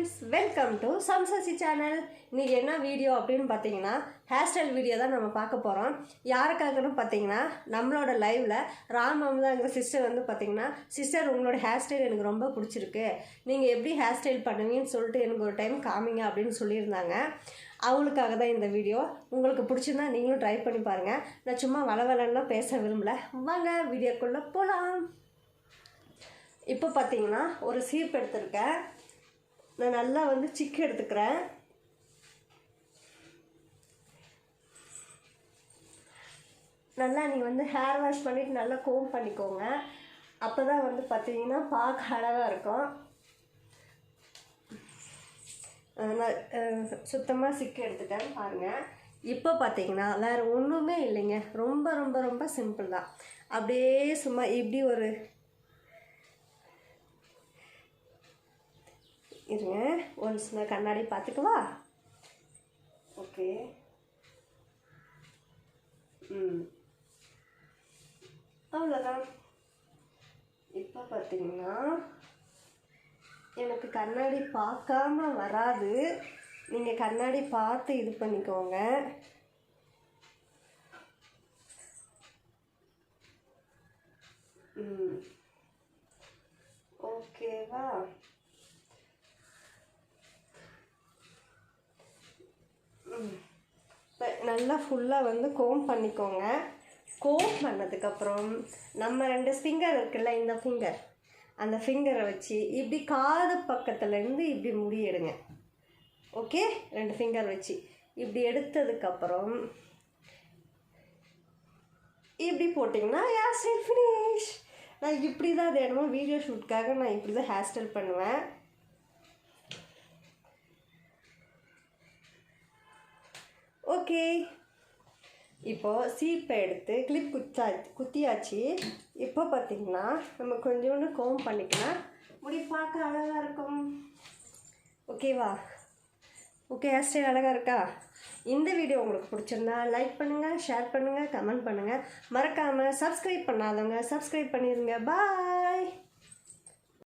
Friends welcome to சம்சசி channel இன்னைக்கு என்ன வீடியோ அப்படின்னு பார்த்தீங்கன்னா ஹேர் ஸ்டைல் வீடியோ தான் நம்ம பார்க்க போகிறோம் யாருக்காகன்னு பார்த்தீங்கன்னா நம்மளோட லைவில் ராம் அமுதாங்கிற சிஸ்டர் வந்து பார்த்தீங்கன்னா சிஸ்டர் உங்களோட ஹேர் ஸ்டைல் எனக்கு ரொம்ப பிடிச்சிருக்கு. நீங்கள் எப்படி ஹேர் ஸ்டைல் பண்ணுவீங்கன்னு சொல்லிட்டு எனக்கு ஒரு டைம் காமிங்க அப்படின்னு சொல்லியிருந்தாங்க. அவங்களுக்காக தான் இந்த வீடியோ உங்களுக்கு பிடிச்சிருந்தா நீங்களும் ட்ரை பண்ணி பாருங்கள் நான் சும்மா வளவலன்னா பேச விரும்பல. வாங்க வீடியோக்குள்ளே போகலாம் இப்போ பார்த்தீங்கன்னா ஒரு சீப் எடுத்திருக்கேன். நான் நல்லா வந்து சிக்கு எடுத்துக்கிறேன். நல்லா நீங்கள் வந்து ஹேர் வாஷ் பண்ணிவிட்டு நல்லா கோம் பண்ணிக்கோங்க. அப்போ தான் வந்து பார்த்தீங்கன்னா பார்க்க அழகாக இருக்கும். நான் சுத்தமாக சிக்கு எடுத்துட்டேன் பாருங்கள் இப்போ பார்த்தீங்கன்னா வேறு ஒன்றுமே இல்லைங்க. ரொம்ப ரொம்ப ரொம்ப சிம்பிள் தான். அப்படியே சும்மா இப்படி ஒரு இருங்க ஒரு நான் கண்ணாடி பார்த்துக்கவா? ஓகே. ம். அவ்வளோதான் இப்போ பார்த்தீங்கன்னா எனக்கு கண்ணாடி பார்க்காம வராது. நீங்கள் கண்ணாடி பார்த்து இது பண்ணிக்கோங்க. ம். ஓகேவா இப்போ நல்லா ஃபுல்லாக வந்து கோம் பண்ணிக்கோங்க. கோம் பண்ணதுக்கப்புறம் நம்ம ரெண்டு ஃபிங்கர் இருக்குல்ல இந்த ஃபிங்கர் அந்த ஃபிங்கரை வச்சு இப்படி காது பக்கத்துலேருந்து இப்படி முடி எடுங்க ஓகே ரெண்டு ஃபிங்கர் வச்சு. இப்படி எடுத்ததுக்கப்புறம் இப்படி போட்டிங்கன்னா ஹேர் ஸ்டைல் ஃபினிஷ் நான் இப்படி தான் தினமும் வீடியோ ஷூட்காக நான் இப்படி தான் ஹேர் ஸ்டைல் பண்ணுவேன். ஓகே. இப்போது சீப்பை எடுத்து கிளிப் குத்தா குத்தியாச்சு. இப்போ பார்த்தீங்கன்னா நம்ம கொஞ்சோண்டு கோம் பண்ணிக்கலாம். முடி பார்க்க அழகாக இருக்கும். ஓகேவா? ஓகே ஹேர் ஸ்டைல் அழகாக இருக்கா? இந்த வீடியோ உங்களுக்கு பிடிச்சிருந்தா லைக் பண்ணுங்கள் ஷேர் பண்ணுங்கள் கமெண்ட் பண்ணுங்கள் மறக்காமல் சப்ஸ்கிரைப் பண்ணாதவங்க சப்ஸ்கிரைப் பண்ணிடுங்க பாய்